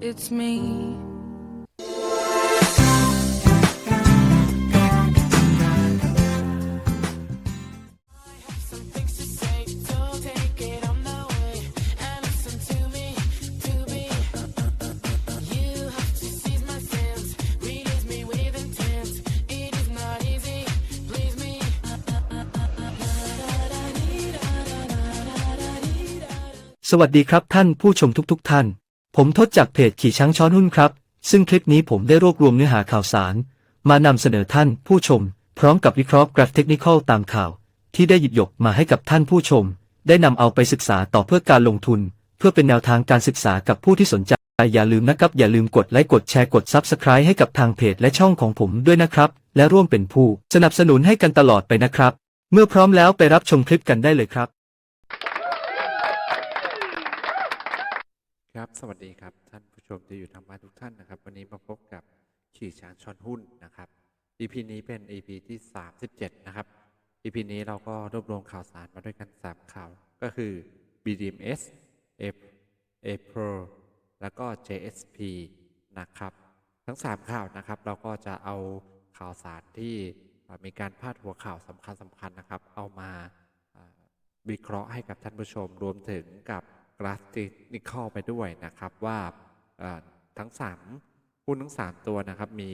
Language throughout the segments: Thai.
it's me. สวัสดีครับท่านผู้ชมทุกๆทท่าน ผมทศจากเพจขี่ช้างช้อนหุ้นครับ ซึ่งคลิปนี้ผมได้รวบรวมเนื้อหาข่าวสาร มานำเสนอท่านผู้ชม พร้อมกับวิเคราะห์กราฟเทคนิคอลตามข่าว ที่ได้หยิบยกมาให้กับท่านผู้ชม ได้นำเอาไปศึกษาต่อเพื่อการลงทุน เพื่อเป็นแนวทางการศึกษากับผู้ที่สนใจ อย่าลืมนะครับ อย่าลืมกดไลค์กดแชร์กด Subscribe ให้กับทางเพจและช่องของผมด้วยนะครับ และร่วมเป็นผู้ สนับสนุนให้กันตลอดไปนะครับ เมื่อพร้อมแล้วไปรับชมคลิปกันได้เลยครับ ครับสวัสดีครับ ท่านผู้ชมที่อยู่ทางบ้านทุกท่านนะครับ วันนี้มาพบกับขี่ช้างชอนหุ้นนะครับ EP นี้เป็น EP ที่ 37 นะครับ EP นี้เราก็รวบรวมข่าวสารมาด้วยกัน 3 ข่าว ก็คือ BDMs A April แล้วก็ JSP นะครับ ทั้ง 3 ข่าวนะครับ เราก็จะเอาข่าวสารที่มีการพาดหัวข่าวสำคัญสำคัญนะครับ เอามาอ่าวิเคราะห์ให้กับท่านผู้ชมรวมถึงกับ กราฟเทคนิคอลไปด้วยนะครับว่าเอ่อทั้ง 3 หุ้นทั้ง 3 ตัวนะครับมี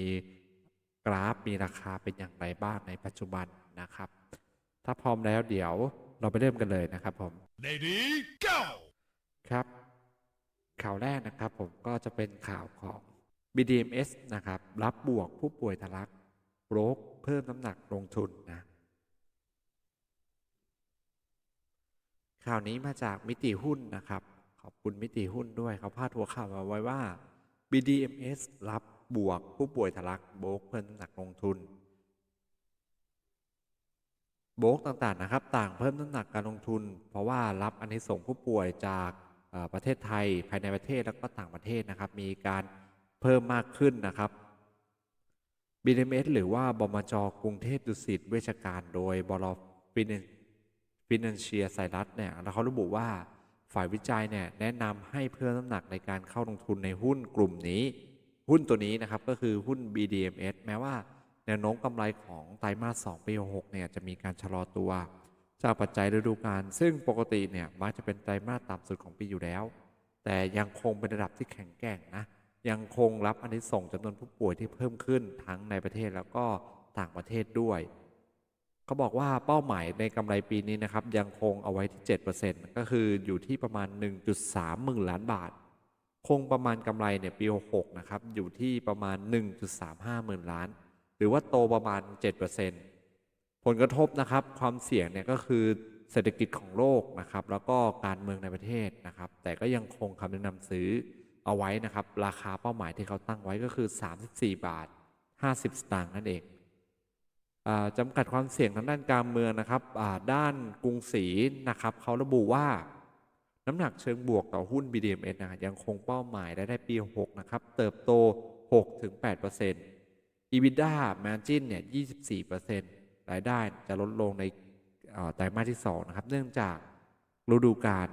กราฟมีราคาเป็นอย่างไรบ้างในปัจจุบันนะครับ ถ้าพร้อมแล้วเดี๋ยวเราไปเริ่มกันเลยนะครับผม Lady, go! ครับ ข่าวแรกนะครับผมก็จะเป็นข่าวของ BDMs นะครับ รับบวกผู้ป่วยทะลักโรคเพิ่มน้ำหนักลงทุนนะ ข่าวนี้มาจากมิติหุ้นนะครับ ขอบคุณมิติหุ้นด้วยเขาพาดหัวข่าวมาไว้ว่า BDMs รับบวกผู้ป่วยทะลักโบกเพิ่มน้ำหนักลงทุน โบกต่างๆนะครับ ต่างเพิ่มน้ำหนักการลงทุน เพราะว่ารับอันนี้ส่งผู้ป่วยจากประเทศไทยภายในประเทศแล้วก็ต่างประเทศนะครับ มีการเพิ่มมากขึ้นนะครับ BDMs หรือว่าบมจกรุงเทพดุสิตเวชการโดยบลฟิน ฟินแลนเชียไซรัสเนี่ยแล้วเขาระบุว่าฝ่ายวิจัยเนี่ยแนะนำให้เพิ่มน้ำหนักในการเข้าลงทุนในหุ้นกลุ่มนี้ หุ้นตัวนี้นะครับก็คือหุ้น BDMs แม้ว่าแนวโน้มกำไรของไตรมาส2ปี6เนี่ยจะมีการชะลอตัว จากปัจจัยฤดูกาลซึ่งปกติเนี่ยมักจะเป็นไตรมาสต่ำสุดของปีอยู่แล้ว แต่ยังคงเป็นระดับที่แข็งแกร่งนะยังคงรับอันนี้ส่งจำนวนผู้ป่วยที่เพิ่มขึ้นทั้งในประเทศแล้วก็ต่างประเทศด้วย เขาบอกว่าเป้าหมายในกำไรปีนี้นะครับยังคงเอาไว้ที่ 7%ก็คืออยู่ที่ประมาณ 1.3หมื่นล้านบาท คงประมาณกำไรเนี่ยปี66นะครับอยู่ที่ประมาณ 1.35หมื่นล้าน หรือว่าโตประมาณ 7%ผลกระทบนะครับความเสี่ยงเนี่ยก็คือเศรษฐกิจของโลกนะครับแล้วก็การเมืองในประเทศนะครับ แต่ก็ยังคงคำแนะนำซื้อเอาไว้นะครับ ราคาเป้าหมายที่เขาตั้งไว้ก็คือ 34 บาท 50 สตางค์นั่นเอง จำกัดความเสี่ยงทางด้านการเมืองนะครับด้านกรุงศรีนะครับเขาระบุว่า น้ำหนักเชิงบวกต่อหุ้น BDMs นะยังคงเป้าหมายได้ได้ปี 6 นะครับ เติบโต 6-8% EBITDA margin เนี่ย 24%รายได้จะลดลงในไตรมาสที่ 2 นะครับ เนื่องจากฤดูกาล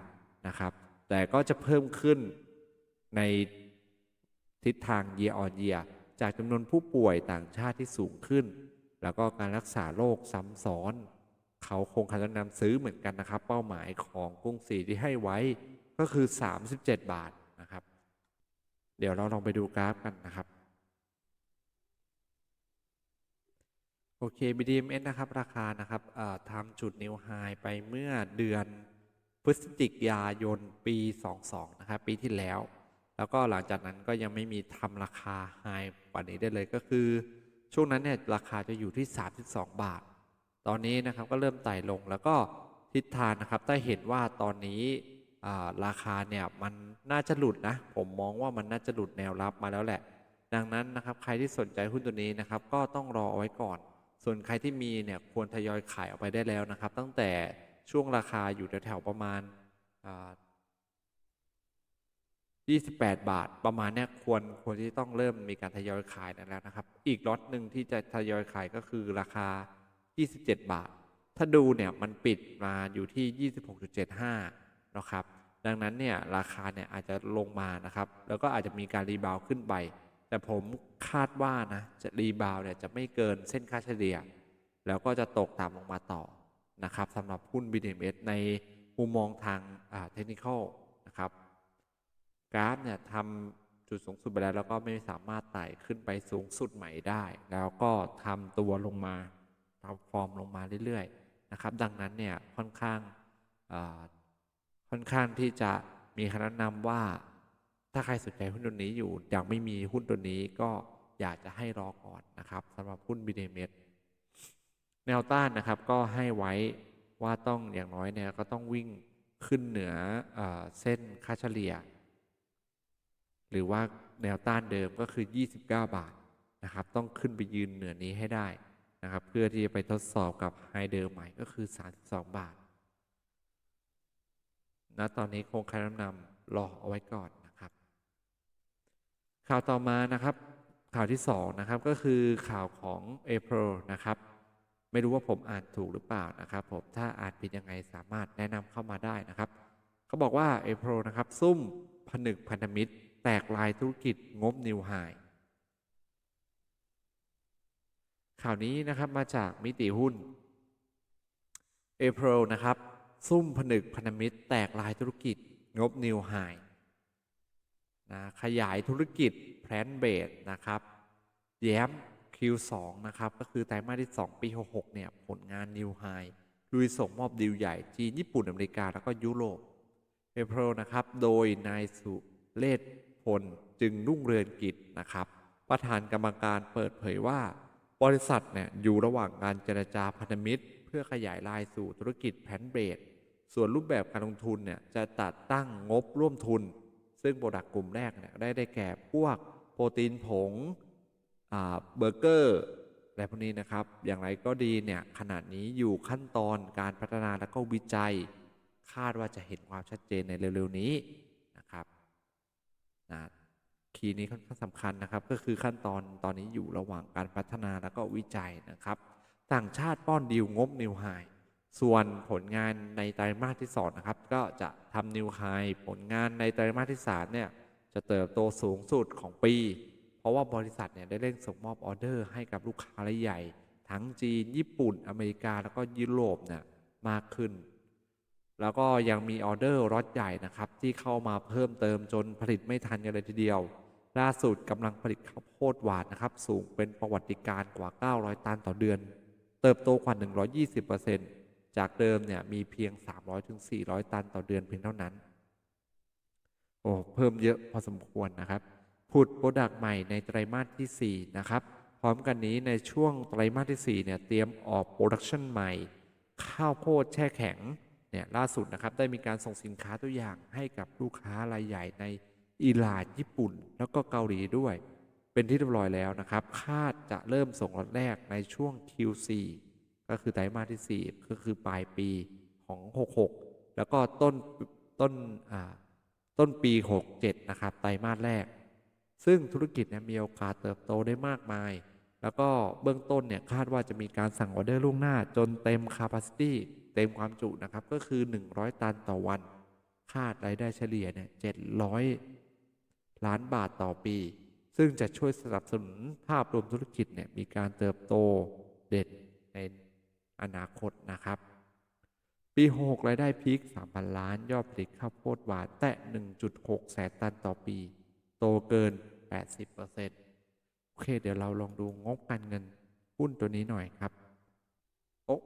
นะครับ แต่ก็จะเพิ่มขึ้นในทิศทาง year on year จากจำนวนผู้ป่วยต่างชาติที่สูงขึ้น แล้วก็การรักษาโรคซ้ำซ้อน เขาคงคำแนะนำซื้อเหมือนกันนะครับ เป้าหมายของกรุงศรีที่ให้ไว้ก็คือ 37 บาทนะครับ เดี๋ยวเราลองไปดูกราฟกันนะครับโอเค BDMs นะครับ ราคานะครับทำจุดนิวไฮไปเมื่อเดือนพฤศจิกายนปี 22 นะครับ ปีที่แล้ว แล้วก็หลังจากนั้นก็ยังไม่มีทำราคาไฮกว่านี้ได้เลยก็คือ ช่วงนั้นเนี่ยราคาจะอยู่ที่ 32 บาท ตอนนี้นะครับก็เริ่มไต่ลงแล้วก็ทิศทางนะครับถ้าเห็นว่าตอนนี้ราคาเนี่ยมันน่าจะหลุดนะ ผมมองว่ามันน่าจะหลุดแนวรับมาแล้วแหละ ดังนั้นนะครับใครที่สนใจหุ้นตัวนี้นะครับก็ต้องรอเอาไว้ก่อน ส่วนใครที่มีเนี่ยควรทยอยขายออกไปได้แล้วนะครับ ตั้งแต่ช่วงราคาอยู่แถวๆประมาณ 28 บาทประมาณนี้ควรควรที่ต้องเริ่มมีการทยอยขายได้แล้วนะครับ อีกล็อตหนึ่งที่จะทยอยขายก็คือราคา 27 บาท ถ้าดูเนี่ยมันปิดมาอยู่ที่ 26.75 นะครับ ดังนั้นเนี่ยราคาเนี่ยอาจจะลงมานะครับ แล้วก็อาจจะมีการรีบาวขึ้นไป แต่ผมคาดว่านะจะรีบาวเนี่ยจะไม่เกินเส้นค่าเฉลี่ย แล้วก็จะตกต่ำลงมาต่อนะครับสำหรับหุ้น BDMs ในมุมมองทางเทคนิคนะครับ กราฟเนี่ยทำจุดสูงสุดไปแล้วแล้วก็ไม่สามารถไต่ขึ้นไปสูงสุดใหม่ได้ แล้วก็ทำตัวลงมาทำฟอร์มลงมาเรื่อยๆนะครับ ดังนั้นเนี่ยค่อนข้างค่อนข้างที่จะมีคำแนะนำว่า ถ้าใครสนใจหุ้นตัวนี้อยู่ยังไม่มีหุ้นตัวนี้ก็อยากจะให้รอก่อนนะครับสำหรับหุ้น BDMs แนวต้านนะครับก็ให้ไว้ว่าต้องอย่างน้อยเนี่ยก็ต้องวิ่งขึ้นเหนือเออเส้นค่าเฉลี่ย หรือว่าแนวต้านเดิมก็คือ 29 บาทนะครับ ต้องขึ้นไปยืนเหนือนี้ให้ได้นะครับ เพื่อที่จะไปทดสอบกับไฮเดิมใหม่ก็คือ 32 บาทณตอนนี้คงการน้ำนำรอเอาไว้ก่อนนะครับ ข่าวต่อมานะครับ ข่าวที่ 2 นะครับก็คือข่าวของ April นะครับ ไม่รู้ว่าผมอ่านถูกหรือเปล่านะครับผมถ้าอ่านผิดยังไงสามารถแนะนำเข้ามาได้นะครับ เขาบอกว่า April นะครับ ซุ่มผนึกพันธมิตร แตกลายธุรกิจงบนิวไฮข่าวนี้นะครับมาจากมิติหุ้น April นะครับ ซุ่มผนึกพันธมิตร แตกลายธุรกิจงบนิวไฮนะขยายธุรกิจแพลนเบดนะครับ แย้ม Q2 นะครับ ก็คือไตรมาสที่ 2 ปี 66 เนี่ย ผลงานนิวไฮลุยส่งมอบดีลใหญ่ จีน ญี่ปุ่น อเมริกา แล้วก็ยุโรปเอพ i l นะครับ โดยนายสุเลศ พลจึงรุ่งเรืองกิจนะครับ ประธานกรรมการเปิดเผยว่า บริษัทเนี่ยอยู่ระหว่างการเจรจาพันธมิตร เพื่อขยายรายสู่ธุรกิจแพนเบรดส่วนรูปแบบการลงทุนเนี่ยจะตัดตั้งงบร่วมทุน ซึ่งโปรดักต์กลุ่มแรกเนี่ยได้ได้แก่พวกโปรตีนผงเบอร์เกอร์อะไรพวกนี้นะครับ อย่างไรก็ดีเนี่ยขณะนี้อยู่ขั้นตอนการพัฒนาและก็วิจัย คาดว่าจะเห็นความชัดเจนในเร็วๆนี้ นะคีย์นี้ค่อนข้างสำคัญนะครับ ก็คือขั้นตอนตอนนี้อยู่ระหว่างการพัฒนาและก็วิจัยนะครับ ต่างชาติป้อนดีลงบนิวไฮส่วนผลงานในไตรมาสที่2นะครับ ก็จะทำนิวไฮผลงานในไตรมาสที่3เนี่ยจะเติบโตสูงสุดของปี เพราะว่าบริษัทเนี่ยได้เร่งส่งมอบออเดอร์ให้กับลูกค้ารายใหญ่ ทั้งจีน ญี่ปุ่น อเมริกาแล้วก็ยุโรปเนี่ยมากขึ้น แล้วก็ยังมีออเดอร์รถใหญ่นะครับ ที่เข้ามาเพิ่มเติมจนผลิตไม่ทันกันเลยทีเดียว ล่าสุดกำลังผลิตข้าวโพดหวานนะครับ สูงเป็นประวัติการกว่า 900 ตันต่อเดือน เติบโตกว่า 120%จากเดิมเนี่ยมีเพียง 300-400 ตันต่อเดือนเพียงเท่านั้น โอ้เพิ่มเยอะพอสมควรนะครับผุดโปรดักต์ใหม่ในไตรมาสที่ 4 นะครับ พร้อมกันนี้ในช่วงไตรมาสที่ 4 เนี่ย เตรียมออกโปรดักชันใหม่ ข้าวโพดแช่แข็ง เนี่ยล่าสุดนะครับได้มีการส่งสินค้าตัวอย่างให้กับลูกค้ารายใหญ่ในอิหร่านญี่ปุ่น แล้วก็เกาหลีด้วย เป็นที่เรียบร้อยแล้วนะครับ คาดจะเริ่มส่งล็อตแรกในช่วง Q4 ก็คือไตรมาสที่ 4 ก็คือปลายปีของ 66 แล้วก็ต้นต้นอ่าต้นปี 67 นะครับไตรมาสแรก ซึ่งธุรกิจเนี่ยมีโอกาสเติบโตได้มากมาย แล้วก็เบื้องต้นเนี่ยคาดว่าจะมีการสั่งออเดอร์ล่วงหน้า จนเต็ม capacity เต็มความจุนะครับ ก็คือ 100 ตันต่อวัน คาดรายได้เฉลี่ยเนี่ย700 ล้านบาทต่อปี ซึ่งจะช่วยสนับสนุนภาพรวมธุรกิจเนี่ยมีการเติบโตเด่นในอนาคตนะครับ ปี 6 รายได้พีค3,000 ล้าน ยอดผลิตข้าวโพดหวานแตะ 1.6 แสนตันต่อปี โตเกิน 80% โอเค เดี๋ยวเราลองดูงบการเงินหุ้นตัวนี้หน่อยครับอก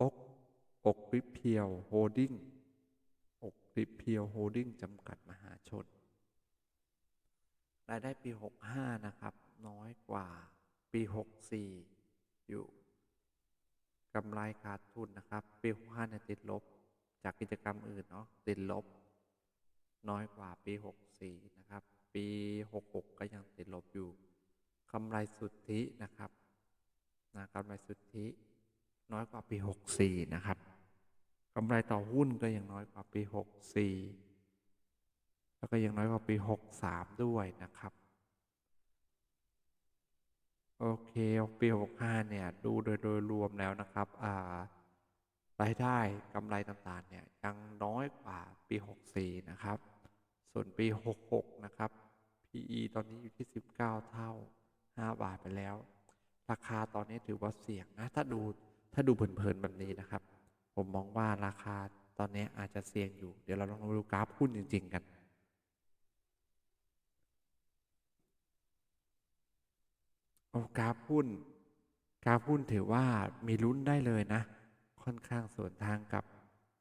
อกอกริเพียวโฮดดิ้งอกริเพียวโฮดดิ้งจำกัดมหาชน รายได้ปี 65 นะครับ น้อยกว่าปี 64 อยู่กำไรขาดทุนนะครับ ปี 65เนี่ยติดลบ จากกิจกรรมอื่นเนาะติดลบ น้อยกว่าปี 64 นะครับ ปี 66 ก็ยังติดลบอยู่ กำไรสุทธินะครับนะกำไรสุทธิน้อยกว่าปี 64 นะครับกำไรต่อหุ้นก็ยังน้อยกว่าปี 64 แล้วก็ยังน้อยกว่าปี 63 ด้วยนะครับโอเคปี 65 เนี่ย ดูโดยโดยรวมแล้วนะครับอ่ารายได้กำไรต่างๆเนี่ยยังน้อยกว่าปี 64 นะครับ ส่วนปี 66 นะครับ PE ตอนนี้อยู่ที่ 19 เท่า 5 บาทไปแล้ว ราคาตอนนี้ถือว่าเสี่ยงนะ ถ้าดูถ้าดูเพลินๆแบบนี้นะครับ ผมมองว่าราคาตอนนี้อาจจะเสี่ยงอยู่ เดี๋ยวเราลองดูกราฟหุ้นจริง ๆ กันโอ้กราฟหุ้น กราฟหุ้นถือว่ามีลุ้นได้เลยนะ ค่อนข้างสวนทางกับ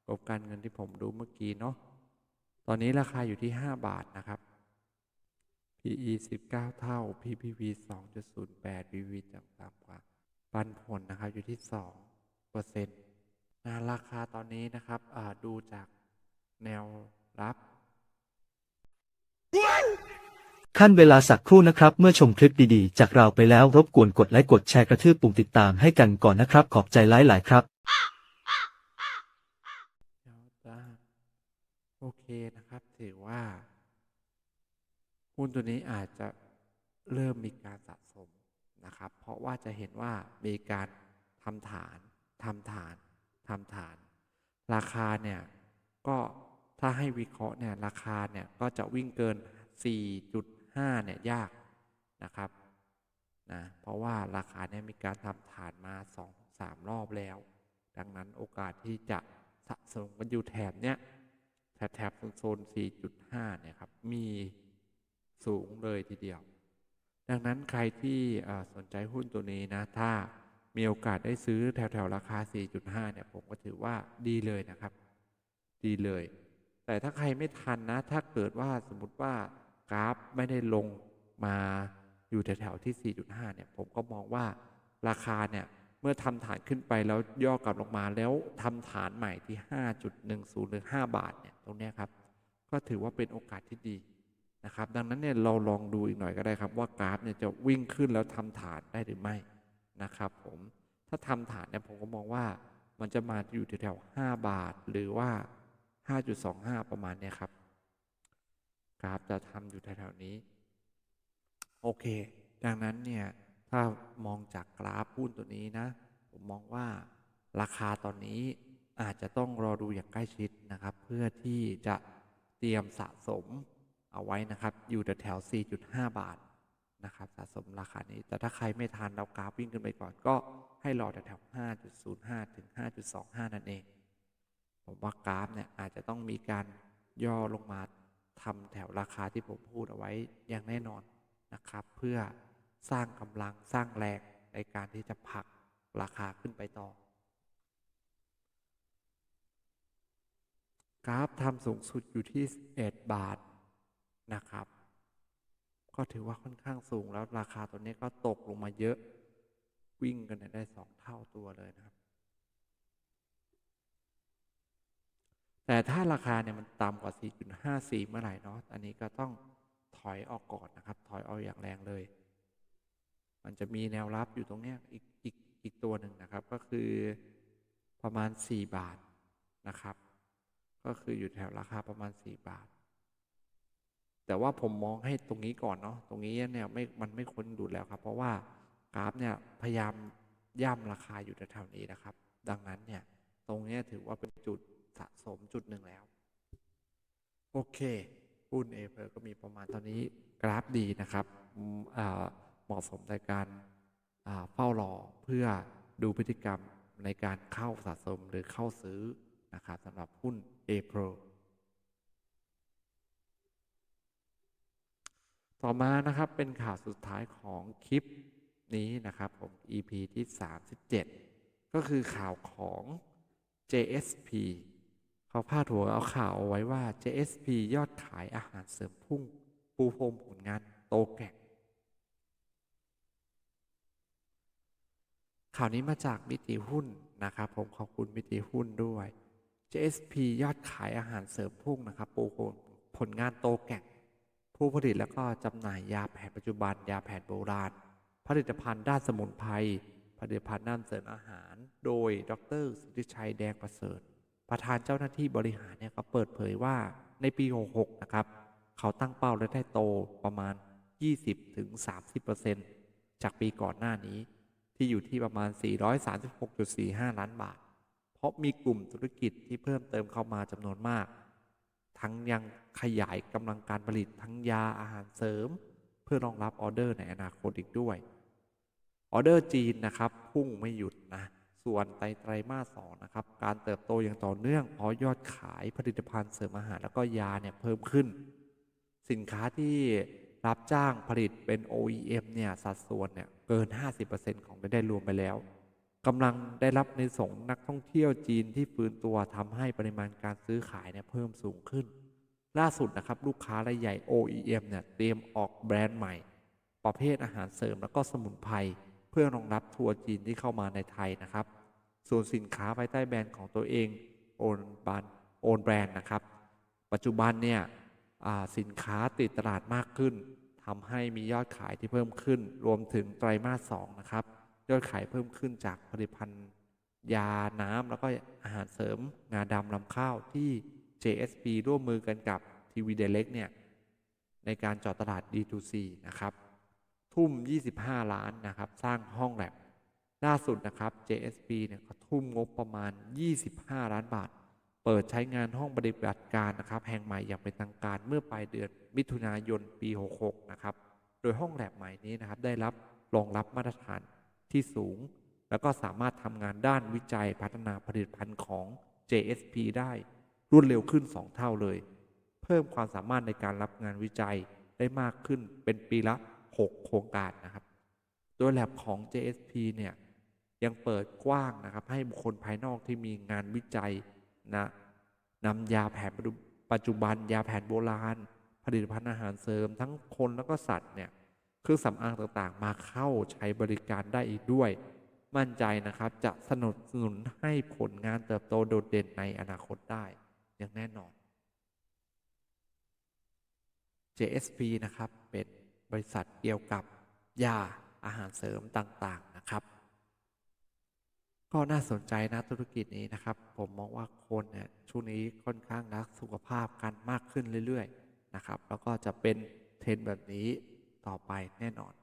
งบการเงินที่ผมดูเมื่อกี้เนาะตอนนี้ราคาอยู่ที่ 5 บาทนะครับ PE 19 เท่า PPV 2.08 PV ต่ำกว่า ปันผลนะครับอยู่ที่2เปอร์เซ็นต์นะราคาตอนนี้นะครับอ่าดูจากแนวรับ ขั้นเวลาสักครู่นะครับ เมื่อชมคลิปดีๆ จากเราไปแล้วรบกวนกดไลค์กดแชร์กระทืบปุ่มติดตามให้กันก่อนนะครับ ขอบใจหลายๆครับเดี๋ยวจะโอเคนะครับถือว่า หุ้นตัวนี้อาจจะเริ่มมีการสะสมนะครับ เพราะว่าจะเห็นว่ามีการทำฐานทำฐานทำฐาน ราคาเนี่ยก็ถ้าให้วิเคราะห์เนี่ยราคาเนี่ยก็จะวิ่งเกิน 4.5 เนี่ยยากนะครับนะเพราะว่าราคาเนี่ยมีการทำฐานมา 2-3 รอบแล้ว ดังนั้นโอกาสที่จะสะสมกันอยู่แถบเนี้ยแถบแถบโซน 4.5 เนี่ยครับมี สูงเลยทีเดียว ดังนั้นใครที่สนใจหุ้นตัวนี้นะ ถ้ามีโอกาสได้ซื้อแถวๆ ราคา 4.5 เนี่ย ผมก็ถือว่าดีเลยนะครับ ดีเลย แต่ถ้าใครไม่ทันนะ ถ้าเกิดว่าสมมติว่ากราฟไม่ได้ลงมาอยู่แถวๆ ที่ 4.5 เนี่ย ผมก็มองว่าราคาเนี่ย เมื่อทำฐานขึ้นไปแล้วย่อกลับลงมาแล้วทำฐานใหม่ที่ 5.10 หรือ 5 บาทเนี่ย ตรงนี้ครับ ก็ถือว่าเป็นโอกาสที่ดี นะครับ ดังนั้นเนี่ยเราลองดูอีกหน่อยก็ได้ครับ ว่ากราฟเนี่ยจะวิ่งขึ้นแล้วทำฐานได้หรือไม่นะครับผมถ้าทำฐานเนี่ยผมก็มองว่ามันจะมาอยู่แถวๆ5บาทหรือว่า 5.25 ประมาณเนี้ยครับกราฟจะทำอยู่แถวๆนี้ โอเค ดังนั้นเนี่ยถ้ามองจากกราฟหุ้นตัวนี้นะ ผมมองว่าราคาตอนนี้อาจจะต้องรอดูอย่างใกล้ชิดนะครับ เพื่อที่จะเตรียมสะสม เอาไว้นะครับ อยู่แถว 4.5 บาทนะครับ สะสมราคานี้ แต่ถ้าใครไม่ทันเรากราฟวิ่งขึ้นไปก่อน ก็ให้รอแถว 5.05 ถึง 5.25 นั่นเอง ผมว่ากราฟเนี่ยอาจจะต้องมีการย่อลงมาทำแถวราคาที่ผมพูดเอาไว้อย่างแน่นอนนะครับ เพื่อสร้างกำลังสร้างแรงในการที่จะผลักราคาขึ้นไปต่อ กราฟทำสูงสุดอยู่ที่ 11 บาท นะครับ ก็ถือว่าค่อนข้างสูงแล้วราคาตัวนี้ก็ตกลงมาเยอะ วิ่งกันได้สองเท่าตัวเลยนะครับ แต่ถ้าราคาเนี่ยมันต่ำกว่า 4.54 เมื่อไหร่เนาะอันนี้ก็ต้องถอยออกก่อนนะครับ ถอยออกอย่างแรงเลย มันจะมีแนวรับอยู่ตรงเนี้ยอีกอีกอีกตัวหนึ่งนะครับ ก็คือประมาณ 4 บาทนะครับ ก็คืออยู่แถวราคาประมาณ 4 บาท แต่ว่าผมมองให้ตรงนี้ก่อนเนาะตรงนี้เนี่ยไม่มันไม่ควรดูแล้วครับ เพราะว่ากราฟเนี่ยพยายามย่ำราคาอยู่แถวๆนี้นะครับ ดังนั้นเนี่ยตรงนี้ถือว่าเป็นจุดสะสมจุดหนึ่งแล้ว โอเคหุ้นเอเพอก็มีประมาณตอนนี้กราฟดีนะครับอ่าเหมาะสมในการอ่าเฝ้ารอเพื่อดูพฤติกรรมในการเข้าสะสมหรือเข้าซื้อนะครับสำหรับหุ้น a ต่อมานะครับเป็นข่าวสุดท้ายของคลิปนี้นะครับผม EP ที่ 37 ก็คือข่าวของ JSP เขาพาดหัวเอาข่าวเอาไว้ว่า JSP ยอดขายอาหารเสริมพุ่ง ปูพรมผลงานโตแก่งข่าวนี้มาจากมิติหุ้นนะครับผมขอบคุณมิติหุ้นด้วย JSP ยอดขายอาหารเสริมพุ่งนะครับปูพรมผลงานโตแก่ง ผู้ผลิตแล้วก็จำหน่ายยาแผนปัจจุบัน ยาแผนโบราณ ผลิตภัณฑ์ด้านสมุนไพรผลิตภัณฑ์ด้านเสริมอาหาร โดยดรสุทธิชัยแดงประเสริฐ ประธานเจ้าหน้าที่บริหารเนี่ยเขาเปิดเผยว่าในปี 66 นะครับ เขาตั้งเป้าและได้โตประมาณ 20-30%จากปีก่อนหน้านี้ ที่อยู่ที่ประมาณ 436.45 ล้านบาท เพราะมีกลุ่มธุรกิจที่เพิ่มเติมเข้ามาจำนวนมาก ทั้งยังขยายกำลังการผลิตทั้งยาอาหารเสริม เพื่อรองรับออเดอร์ในอนาคตอีกด้วย ออเดอร์จีนนะครับพุ่งไม่หยุดนะส่วนไตรไตรมาสสองนะครับการเติบโตอย่างต่อเนื่องเพราะยอดขายผลิตภัณฑ์เสริมอาหารแล้วก็ยาเนี่ยเพิ่มขึ้น สินค้าที่รับจ้างผลิตเป็น OEM เนี่ยสัดส่วนเนี่ยเกิน 50%ของรายได้รวมไปแล้ว กำลังได้รับในส่งนักท่องเที่ยวจีนที่ฟื้นตัวทำให้ปริมาณการซื้อขายเนี่ยเพิ่มสูงขึ้น ล่าสุดนะครับลูกค้ารายใหญ่ OEM เนี่ยเตรียมออกแบรนด์ใหม่ ประเภทอาหารเสริมแล้วก็สมุนไพรเพื่อรองรับทัวร์จีนที่เข้ามาในไทยนะครับ ส่วนสินค้าภายใต้แบรนด์ของตัวเองโอนบันโอนแบรนด์นะครับ ปัจจุบันเนี่ยสินค้าติดตลาดมากขึ้นทำให้มียอดขายที่เพิ่มขึ้น รวมถึงไตรมาสสองนะครับ ยอดขายเพิ่มขึ้นจากผลิตภัณฑ์ยาน้ำแล้วก็อาหารเสริมงาดำลำข้าวที่ JSP ร่วมมือกันกับทีวีเดเล็กเนี่ยในการเจาะตลาด D2C นะครับ ทุ่ม 25 ล้านนะครับ สร้างห้องแลบล่าสุดนะครับ JSP เนี่ยเขาทุ่มงบประมาณ 25 ล้านบาท เปิดใช้งานห้องปฏิบัติการนะครับแห่งใหม่อย่างเป็นทางการเมื่อปลายเดือนมิถุนายนปี 66 นะครับ โดยห้องแลบใหม่นี้นะครับได้รับรองรับมาตรฐาน ที่สูง แล้วก็สามารถทำงานด้านวิจัยพัฒนาผลิตภัณฑ์ของ JSP ได้รวดเร็วขึ้น 2 เท่าเลย เพิ่มความสามารถในการรับงานวิจัยได้มากขึ้นเป็นปีละ 6 โครงการนะครับ โดยแลบของ JSP เนี่ยยังเปิดกว้างนะครับ ให้บุคคลภายนอกที่มีงานวิจัยนะนำยาแผนปัจจุบันยาแผนโบราณ ผลิตภัณฑ์อาหารเสริมทั้งคนแล้วก็สัตว์เนี่ย เครื่องสำอางต่างๆ มาเข้าใช้บริการได้อีกด้วย มั่นใจนะครับจะสนับสนุนให้ผลงานเติบโตโดดเด่นในอนาคตได้อย่างแน่นอน JSP นะครับเป็นบริษัทเกี่ยวกับยาอาหารเสริมต่างๆนะครับ ก็น่าสนใจนะธุรกิจนี้นะครับ ผมมองว่าคนเนี่ยช่วงนี้ค่อนข้างรักสุขภาพกันมากขึ้นเรื่อยๆนะครับ แล้วก็จะเป็นเทรนด์แบบนี้ ต่อไปแน่นอน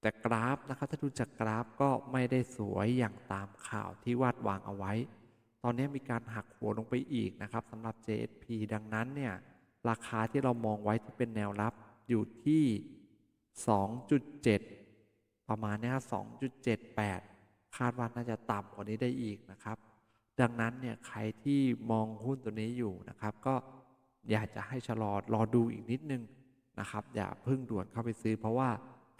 แต่กราฟนะครับถ้าดูจากกราฟก็ไม่ได้สวยอย่างตามข่าวที่วาดวางเอาไว้ ตอนนี้มีการหักหัวลงไปอีกนะครับสำหรับ JSP ดังนั้นเนี่ยราคาที่เรามองไว้ที่เป็นแนวรับอยู่ที่ 2.7 ประมาณนี้ย2.78 คาดว่าน่าจะต่ำกว่านี้ได้อีกนะครับ ดังนั้นเนี่ยใครที่มองหุ้นตัวนี้อยู่นะครับ ก็อยากจะให้ชะลอรอดูอีกนิดนึง นะครับ อย่าเพิ่งด่วนเข้าไปซื้อ เพราะว่า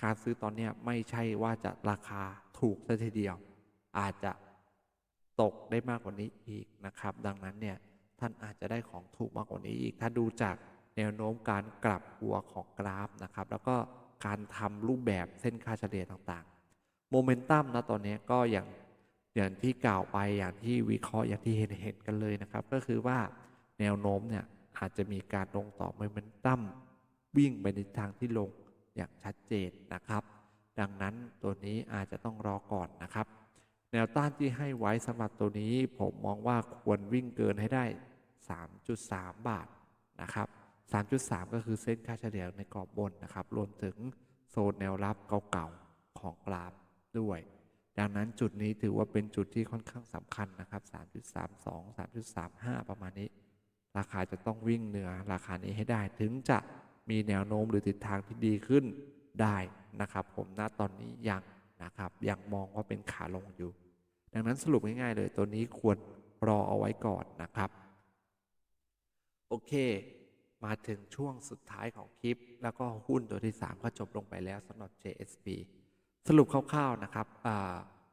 การซื้อตอนนี้ไม่ใช่ว่าจะราคาถูกซะทีเดียว อาจจะตกได้มากกว่านี้อีกนะครับ ดังนั้นเนี่ยท่านอาจจะได้ของถูกมากกว่านี้อีก ถ้าดูจากแนวโน้มการกลับหัวของกราฟนะครับ แล้วก็การทำรูปแบบเส้นค่าเฉลี่ยต่างๆ โมเมนตัมนะตอนนี้ก็อย่างอย่างที่กล่าวไปอย่างที่วิเคราะห์อย่างที่เห็นเห็นกันเลยนะครับ ก็คือว่าแนวโน้มเนี่ยอาจจะมีการลงต่อโมเมนตัม วิ่งไปในทางที่ลงอย่างชัดเจนนะครับ ดังนั้นตัวนี้อาจจะต้องรอก่อนนะครับ แนวต้านที่ให้ไว้สำหรับตัวนี้ผมมองว่าควรวิ่งเกินให้ได้ 3.3 บาทนะครับ 3.3 ก็คือเส้นค่าเฉลี่ยในกรอบบนนะครับ รวมถึงโซนแนวรับเก่าๆของกราฟด้วย ดังนั้นจุดนี้ถือว่าเป็นจุดที่ค่อนข้างสำคัญนะครับ 3.32 3.35 ประมาณนี้ ราคาจะต้องวิ่งเหนือราคานี้ให้ได้ถึงจะ มีแนวโน้มหรือทิศทางที่ดีขึ้นได้นะครับ ผมณตอนนี้ยังนะครับยังมองว่าเป็นขาลงอยู่ ดังนั้นสรุปง่ายๆเลยตัวนี้ควรรอเอาไว้ก่อนนะครับ โอเค มาถึงช่วงสุดท้ายของคลิป แล้วก็หุ้นตัวที่ 3 ก็จบลงไปแล้วสำหรับ JSP สรุปคร่าวๆนะครับ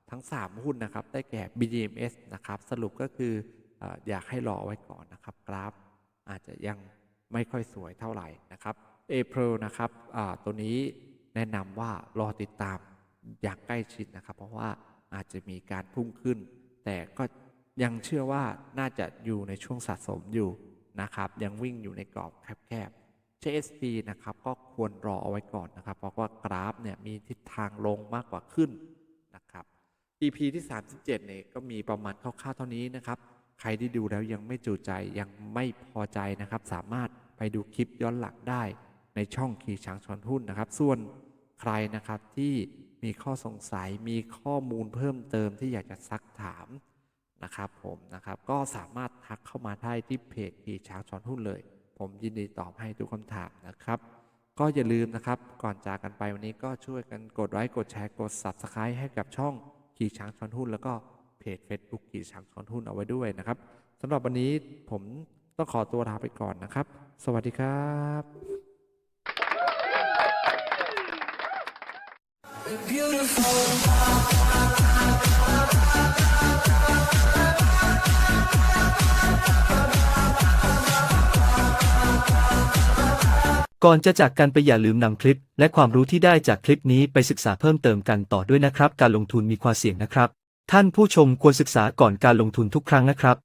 ทั้ง 3 หุ้นนะครับ ได้แก่ BDMs นะครับ สรุปก็คือออยากให้รอไว้ก่อนนะครับ กราฟอาจจะยัง ไม่ค่อยสวยเท่าไหร่นะครับ April นะครับตัวนี้แนะนำว่ารอติดตามอย่างใกล้ชิดนะครับ เพราะว่าอาจจะมีการพุ่งขึ้น แต่ก็ยังเชื่อว่าน่าจะอยู่ในช่วงสะสมอยู่นะครับ ยังวิ่งอยู่ในกรอบแคบๆ JSP นะครับก็ควรรอเอาไว้ก่อนนะครับ เพราะว่ากราฟเนี่ยมีทิศทางลงมากกว่าขึ้นนะครับ EP ที่ 37เนี่ยก็มีประมาณคร่าวๆเท่านี้นะครับ ใครที่ดูแล้วยังไม่จุใจยังไม่พอใจนะครับ สามารถ ดูคลิปย้อนหลังได้ในช่องขี่ช้างชอนหุ้นนะครับ ส่วนใครนะครับที่มีข้อสงสัยมีข้อมูลเพิ่มเติมที่อยากจะซักถามนะครับผมนะครับก็สามารถทักเข้ามาได้ที่เพจขี่ช้างช้อนหุ้นเลย ผมยินดีตอบให้ทุกคำถามนะครับ ก็อย่าลืมนะครับก่อนจากกันไปวันนี้ก็ช่วยกันกดไลค์กดแชร์กด Subscribe ให้กับช่องขี่ช้างช้อนหุ้น แล้วก็เพจ Facebook ขี่ช้างช้อนหุ้นเอาไว้ด้วยนะครับสำหรับวันนี้ผม ต้องขอตัวลาไปก่อนนะครับ สวัสดีครับก่อนจะจากกันไปอย่าลืมนำคลิป และความรู้ที่ได้จากคลิปนี้ไปศึกษาเพิ่มเติมกันต่อด้วยนะครับ การลงทุนมีความเสี่ยงนะครับ ท่านผู้ชมควรศึกษาก่อนการลงทุนทุกครั้งนะครับ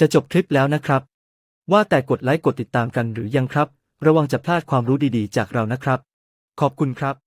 จะจบคลิปแล้วนะครับ ว่าแต่กดไลค์กดติดตามกันหรือยังครับ ระวังจะพลาดความรู้ดีๆ จากเรานะครับ ขอบคุณครับ